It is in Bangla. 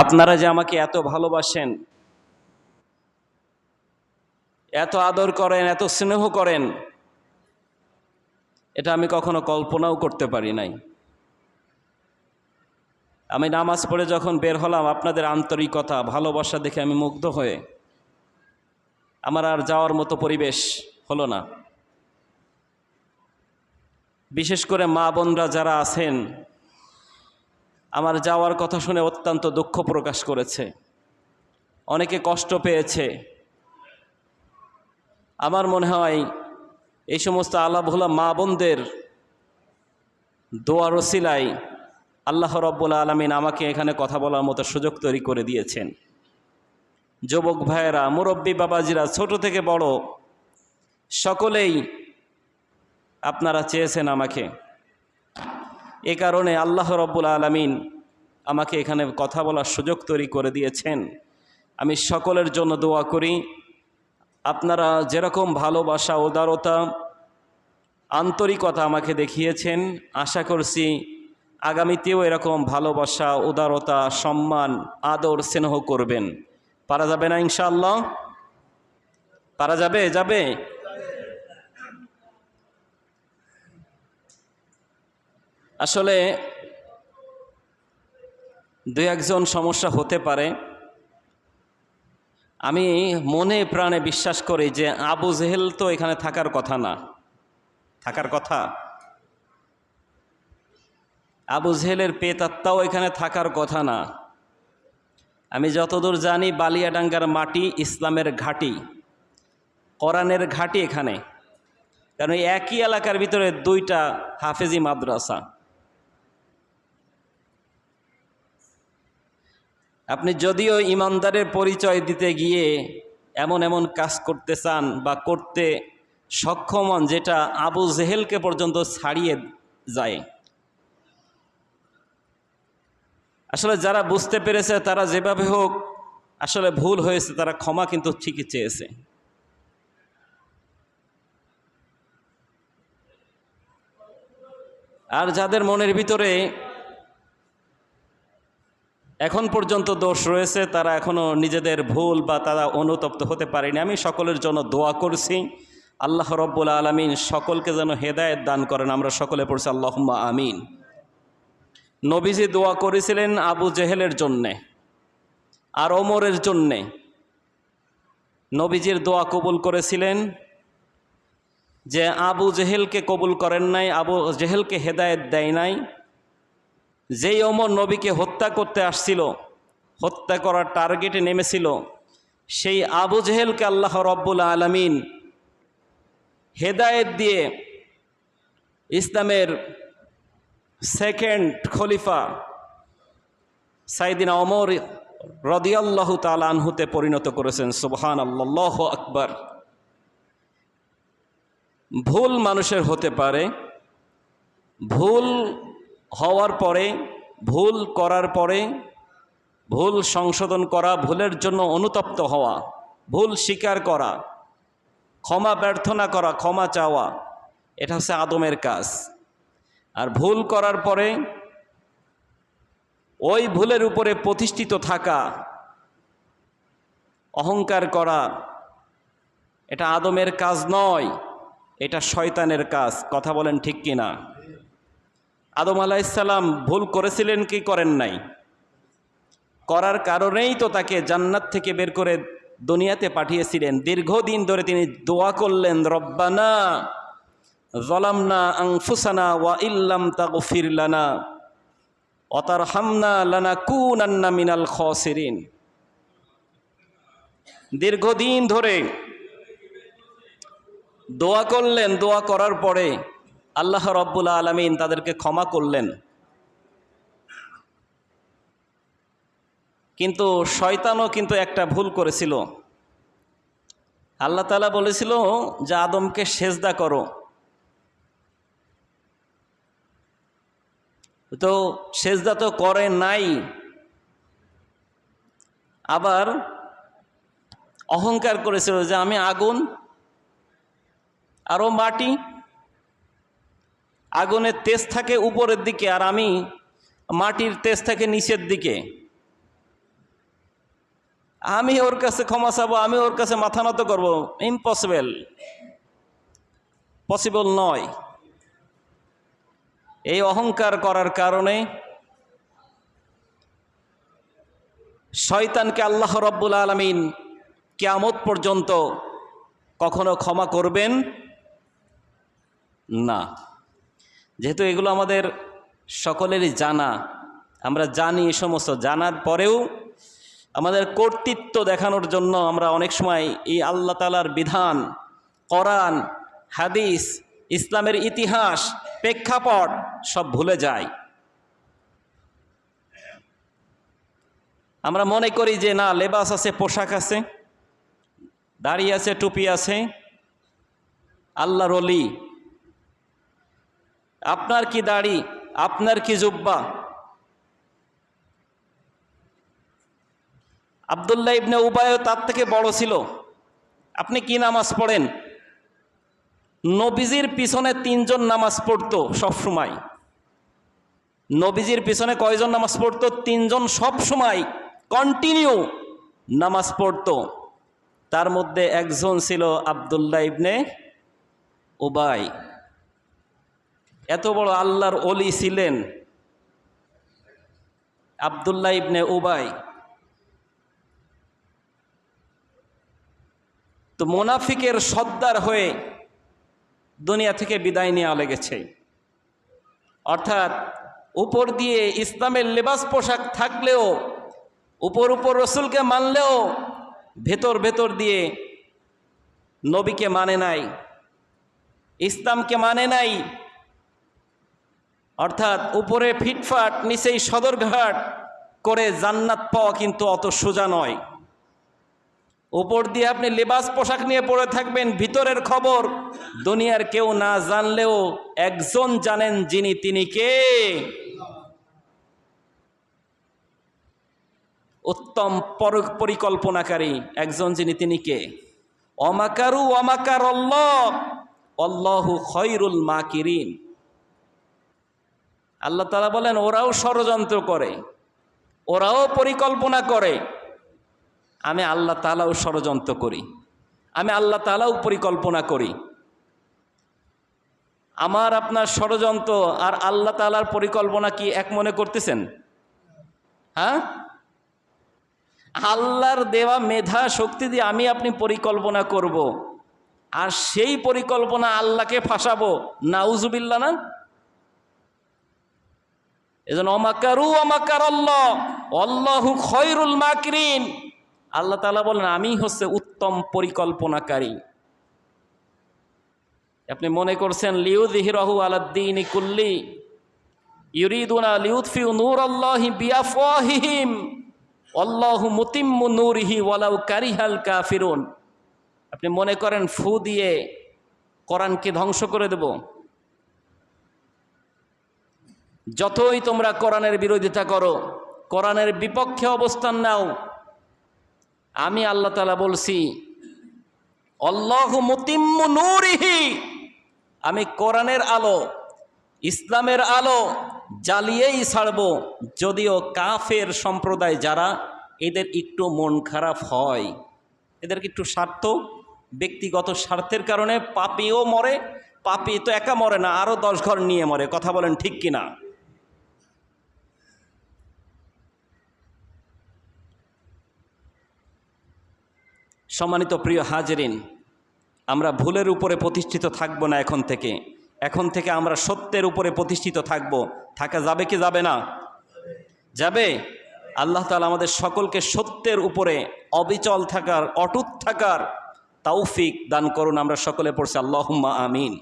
আপনারা যে আমাকে এত ভালোবাসেন, এত আদর করেন, এত স্নেহ করেন, এটা আমি কখনো কল্পনাও করতে পারি নাই। আমি নামাজ পড়ে যখন বের হলাম, আপনাদের আন্তরিকতা, ভালোবাসা দেখে আমি মুগ্ধ হয়ে, আমার আর যাওয়ার মতো পরিবেশ হলো না। বিশেষ করে মা বোনরা যারা আছেন আমার যাওয়ার কথা শুনে অত্যন্ত দুঃখ প্রকাশ করেছে। অনেকে কষ্ট পেয়েছে। আমার মনে হয় এই সমস্ত আল্লাহ ভোলা মা বোনদের দোয়ার ওসিলাই আল্লাহ রব্বুল আলমিন আমাকে এখানে কথা বলার মতো সুযোগ তৈরি করে দিয়েছেন। যুবক ভাইয়েরা, মুরব্বী বাবাজিরা, ছোট থেকে বড়, সকলেই আপনারা চেয়েছেন আমাকে। এ কারণে আল্লাহ রব্বুল আলমিন আমাকে এখানে কথা বলার সুযোগ তৈরি করে দিয়েছেন। আমি সকলের জন্য দোয়া করি। আপনারা যেরকম ভালোবাসা, উদারতা, আন্তরিকতা আমাকে দেখিয়েছেন, আশা করছি আগামীতেও এরকম ভালোবাসা, উদারতা, সম্মান, আদর, স্নেহ করবেন। পারা যাবে না ইনশাআল্লাহ? পারা যাবে? যাবে? আসলে দু একজন সমস্যা হতে পারে। আমি মনে প্রাণে বিশ্বাস করি যে আবু জেহেল তো এখানে থাকার কথা না। থাকার কথা? আবু জেহেলের পেতাত্তাও এখানে থাকার কথা না। আমি যতদূর জানি বালিয়াডাঙ্গার মাটি ইসলামের ঘাটি, কোরআনের ঘাটি এখানে। কারণ একই এলাকার ভিতরে দুইটা হাফেজি মাদ্রাসা। আপনি যদিও ইমানদারের পরিচয় দিতে গিয়ে এমন এমন কাজ করতে চান বা করতে সক্ষম হন যেটা আবু জেহেলকে পর্যন্ত ছাড়িয়ে যায়। আসলে যারা বুঝতে পেরেছে, তারা যেভাবে হোক, আসলে ভুল হয়েছে, তারা ক্ষমা কিন্তু ঠিকই চেয়েছে। আর যাদের মনের ভিতরে এখন পর্যন্ত দোষ রয়েছে, তারা এখনও নিজেদের ভুল বা তারা অনুতপ্ত হতে পারেনি। আমি সকলের জন্য দোয়া করছি। আল্লাহ রব্বুল আলমিন সকলকে যেন হেদায়েত দান করেন। আমরা সকলে পড়ছি, আল্লাহম্মা আমিন। নবীজি দোয়া করেছিলেন আবু জেহেলের জন্যে আর ওমরের জন্যে। নবীজির দোয়া কবুল করেছিলেন যে আবু জেহেলকে কবুল করেন নাই, আবু জেহেলকে হেদায়েত দেয় নাই। যেই অমর নবীকে হত্যা করতে আসছিল, হত্যা করার টার্গেটে নেমেছিল, সেই আবু জেহেলকে আল্লাহ রব্বুল আলমিন হেদায়েত দিয়ে ইসলামের সেকেন্ড খলিফা সাইদিন অমর রদিয়াল্লাহ তালানহুতে পরিণত করেছেন। সুবহান আল্লাহ আকবর। ভুল মানুষের হতে পারে, ভুল হওয়ার পরে, ভুল করার পরে, ভুল সংশোধন করা, ভুলের জন্য অনুতপ্ত হওয়া, ভুল স্বীকার করা, ক্ষমা প্রার্থনা করা, ক্ষমা চাওয়া, এটা হচ্ছে আদমের কাজ। আর ভুল করার পরে, ওই ভুলের উপরে প্রতিষ্ঠিত থাকা, অহংকার করা, এটা আদমের কাজ নয়, এটা শয়তানের কাজ, কথা বলেন ঠিক কিনা? আদম আলাইসাল্লাম ভুল করেছিলেন কি করেন নাই? করার কারণেই তো তাকে জান্নাত থেকে বের করে দুনিয়াতে পাঠিয়েছিলেন। দীর্ঘদিন ধরে তিনি দোয়া করলেন, রব্বানা জলামনা আংফুসানা ওয়া ইল্লাম তাগফির লানা অতার হামনা লানা কুনান্না মিনাল খসিরিন। দীর্ঘদিন ধরে দোয়া করলেন, দোয়া করার পরে আল্লাহ রব্বুল আলমিন তাদেরকে ক্ষমা করলেন। কিন্তু শয়তানও কিন্তু একটা ভুল করেছিল। আল্লাহ তালা বলেছিল যে, আদমকে সেজদা করো। তো সেজদা তো করে নাই। আবার অহংকার করেছিল যে, আমি আগুন আরও মাটি আগুনের তেজ থাকে উপরের দিকে আর আমি মাটির তেজ থাকে নিচের দিকে। আমি ওর কাছে ক্ষমা চাবো, আমি ওর কাছে মাথা নত করব। ইম্পসিবল পসিবল নয়। এই অহংকার করার কারণে শয়তানকে আল্লাহ রব্বুল আলমিন কেয়ামত পর্যন্ত কখনো ক্ষমা করবেন না। যেহেতু এগুলো আমাদের সকলেরই জানা, আমরা জানি এ সমস্ত। জানার পরেও আমাদের কর্তৃত্ব দেখানোর জন্য আমরা অনেক সময় এই আল্লাহ তালার বিধান, কোরআন, হাদিস, ইসলামের ইতিহাস, প্রেক্ষাপট সব ভুলে যাই। আমরা মনে করি যে না, লেবাস আছে, পোশাক আছে, দাড়ি আছে, টুপি আছে, আল্লাহর অলি আপনার কি দাড়ি? আপনার কি জুব্বা? আবদুল্লাহ ইবনে উবায়ও তার থেকে বড় ছিল। আপনি কি নামাজ পড়েন? নবীজির পিছনে তিনজন নামাজ পড়তো সবসময়। নবীজির পিছনে কয়জন নামাজ পড়তো? তিনজন সব সময় কন্টিনিউ নামাজ পড়তো। তার মধ্যে একজন ছিল আবদুল্লাহ ইবনে উবাই এত বড় আল্লাহর অলি ছিলেন আবদুল্লাহ ইবনে উবাই। তো মোনাফিকের সর্দার হয়ে দুনিয়া থেকে বিদায় নেওয়া লেগেছে। অর্থাৎ উপর দিয়ে ইসলামের লেবাস পোশাক থাকলেও, উপর উপর রসুলকে মানলেও, ভেতর ভেতর দিয়ে নবীকে মানে নাই, ইসলামকে মানে নাই অর্থাৎ উপরে ফিটফাট, নিচেই সদরঘাট করে জান্নাত পাওয়া কিন্তু অত সোজা নয়। উপর দিয়ে আপনি লেবাস পোশাক নিয়ে পড়ে থাকবেন, ভিতরের খবর দুনিয়ার কেউ না জানলেও একজন জানেন যিনি, তিনি কে? উত্তম পর- পরিকল্পনাকারী একজন যিনি, তিনি কে? অমাকারু অমাকার অল্লাহ অল্লাহু খৈরুল মাকিরিন। আল্লাহ তালা বলেন, ওরাও ষড়যন্ত্র করে, ওরাও পরিকল্পনা করে। আমি আল্লাহ তালাও ষড়যন্ত্র করি। আমি আল্লাহ তালাও পরিকল্পনা করি। আমার আপনার ষড়যন্ত্র আর আল্লাহ তালার পরিকল্পনা কি এক মনে করতেছেন? হ্যাঁ? আল্লাহর দেওয়া মেধা শক্তি দিয়ে আমি আপনি পরিকল্পনা করব। আর সেই পরিকল্পনা আল্লাহকে ফাঁসাবো। নাউজুবিল্লা না? এজন্য অমাকারু অমাকার আল্লাহ অল্লাহু খয়রুল মাকরিন। আল্লাহ তালা বলেন, আমি হচ্ছে উত্তম পরিকল্পনাকারী। আপনি মনে করছেন লিউদিহিরাহু আলাদ্দিন কুল্লি, ইউরিদুনা লিউৎফিউ নূর আল্লাহি বিয়াফওয়াহিহিম আল্লাহু মুতিম্মু নূরিহি ওয়ালাউ কারিহাল কাফিরুন। আপনি মনে করেন, ফু দিয়ে কোরআনকে ধ্বংস করে দেব? যতই তোমরা কোরআনের বিরোধিতা করো, কোরআনের বিপক্ষে অবস্থান নাও। আমি আল্লাহ তালা বলছি অল্লাহ মুতিম্মু নূরিহি। আমি কোরআনের আলো, ইসলামের আলো জ্বালিয়েই ছাড়ব। যদিও কাফের সম্প্রদায় যারা, এদের একটু মন খারাপ হয়। এদের একটু স্বার্থ, ব্যক্তিগত স্বার্থের কারণে পাপিও মরে, পাপি তো একা মরে না আরও দশ ঘর নিয়ে মরে। কথা বলেন ঠিক কিনা? সম্মানিত প্রিয় হাজরিন, আমরা ভুলের উপরে প্রতিষ্ঠিত থাকব না এখন থেকে। এখন থেকে আমরা সত্যের উপরে প্রতিষ্ঠিত থাকব। থাকা যাবে কি যাবে না? যাবে। আল্লাহ তালা আমাদের সকলকে সত্যের উপরে অবিচল থাকার, অটুট থাকার তাওফিক দান করুন। আমরা সকলে পড়ছি আল্লাহ আমিন।